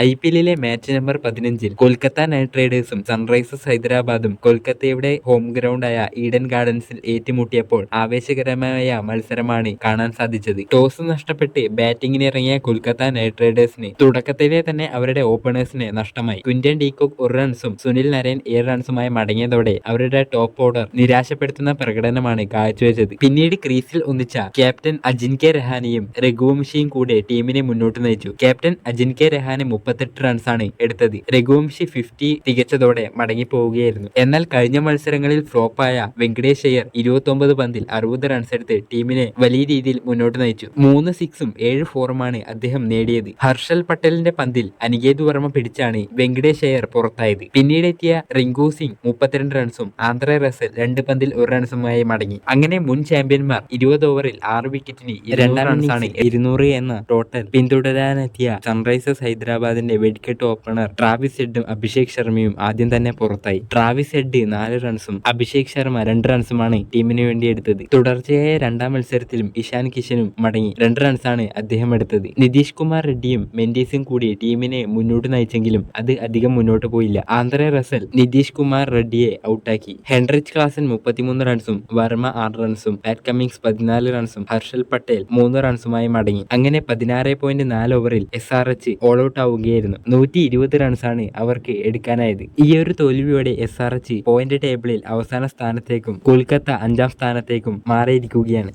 I P എല്ലിലെ match number പതിനഞ്ചിൽ Kolkata night റൈഡേഴ്സും സൺറൈസേഴ്സ് ഹൈദരാബാദും കൊൽക്കത്തയുടെ ഹോം ഗ്രൗണ്ടായ ഈഡൻ ഗാർഡൻസിൽ ഏറ്റുമുട്ടിയപ്പോൾ ആവേശകരമായ മത്സരമാണ് കാണാൻ സാധിച്ചത്. ടോസ് നഷ്ടപ്പെട്ട് ബാറ്റിംഗിനിറങ്ങിയ കൊൽക്കത്ത നൈറ്റ് റൈഡേഴ്സിന് തുടക്കത്തിലെ തന്നെ അവരുടെ ഓപ്പണേഴ്സിന് നഷ്ടമായി. ക്വിന്റൻ ഡീകോക്ക് ഒരു റൺസും സുനിൽ നരയൻ ഏഴ് റൺസുമായി മടങ്ങിയതോടെ അവരുടെ ടോപ്പ് ഓർഡർ നിരാശപ്പെടുത്തുന്ന പ്രകടനമാണ് കാഴ്ചവെച്ചത്. പിന്നീട് ക്രീസിൽ ഒന്നിച്ച ക്യാപ്റ്റൻ അജിൻകെ രഹാനിയും രഘുവംശിയും കൂടെ ടീമിനെ മുന്നോട്ട് നയിച്ചു. ക്യാപ്റ്റൻ അജിൻകെ രഹാനെ മുപ്പത്തെട്ട് റൺസാണ് എടുത്തത്. രഘുവംശി ഫിഫ്റ്റി തികച്ചതോടെ മടങ്ങിപ്പോവുകയായിരുന്നു. എന്നാൽ കഴിഞ്ഞ മത്സരങ്ങളിൽ ഫ്ലോപ്പായ വെങ്കടേഷ് അയ്യർ ഇരുപത്തൊമ്പത് പന്തിൽ അറുപത് റൺസ് എടുത്ത് ടീമിനെ വലിയ രീതിയിൽ മുന്നോട്ട് നയിച്ചു. മൂന്ന് സിക്സും ഏഴ് ഫോറുമാണ് അദ്ദേഹം നേടിയത്. ഹർഷൽ പട്ടേലിന്റെ പന്തിൽ അനികേത് വർമ്മ പിടിച്ചാണ് വെങ്കടേഷ് അയ്യർ പുറത്തായത്. പിന്നീട് എത്തിയ റിങ്കു സിംഗ് മുപ്പത്തിരണ്ട് റൺസും ആന്ധ്ര റസൽ രണ്ട് പന്തിൽ ഒരു റൺസുമായി മടങ്ങി. അങ്ങനെ മുൻ ചാമ്പ്യന്മാർ ഇരുപത് ഓവറിൽ ആറ് വിക്കറ്റിന് രണ്ടാം റൺസാണ് ഇരുന്നൂറ് എന്ന ടോട്ടൽ പിന്തുടരാനെത്തിയ സൺറൈസേഴ്സ് ഹൈദരാബാദിന്റെ വെടിക്കെട്ട് ഓപ്പണർ ട്രാവിസ് ഹെഡും അഭിഷേക് ശർമ്മയും ആദ്യം തന്നെ പുറത്തായി. ട്രാവിസ് ഹെഡ് നാല് റൺസും അഭിഷേക് ശർമ്മ രണ്ട് റൺസുമാണ് ടീമിന് വേണ്ടി എടുത്തത്. തുടർച്ചയായ രണ്ടാം മത്സരത്തിലും ഇഷാൻ കിഷനും മടങ്ങി. രണ്ട് റൺസാണ് അദ്ദേഹം എടുത്തത്. നിതീഷ് കുമാർ റെഡ്ഡിയും മെൻഡീസും കൂടി ടീമിനെ മുന്നോട്ട് നയിച്ചെങ്കിലും അത് അധികം മുന്നോട്ട് പോയില്ല. ആന്ധ്ര റസൽ നിതീഷ് കുമാർ റെഡ്ഡിയെ ഔട്ടാക്കി. ഹെൻറിച്ച് ക്ലാസൻ മുപ്പത്തിമൂന്ന് റൺസും വർമ്മ ആറ് റൺസും പാറ്റ് കമ്മിങ്സ് പതിനാല് റൺസും ഹർഷൽ പട്ടേൽ മൂന്ന് റൺസുമായി മടങ്ങി. അങ്ങനെ പതിനാറ് പോയിന്റ് നാല് ഓവറിൽ S R H all out ആവുകയായിരുന്നു നൂറ്റി ഇരുപത് റൺസാണ് അവർക്ക് എടുക്കാനായത്. ഈ ഒരു തോൽവിയോടെ എസ് ആർ എച്ച് പോയിന്റ് ടേബിളിൽ അവസാന സ്ഥാനത്തേക്കും കൊൽക്കത്ത അഞ്ചാം സ്ഥാനത്തേക്കും മാറിയിരിക്കുകയാണ്.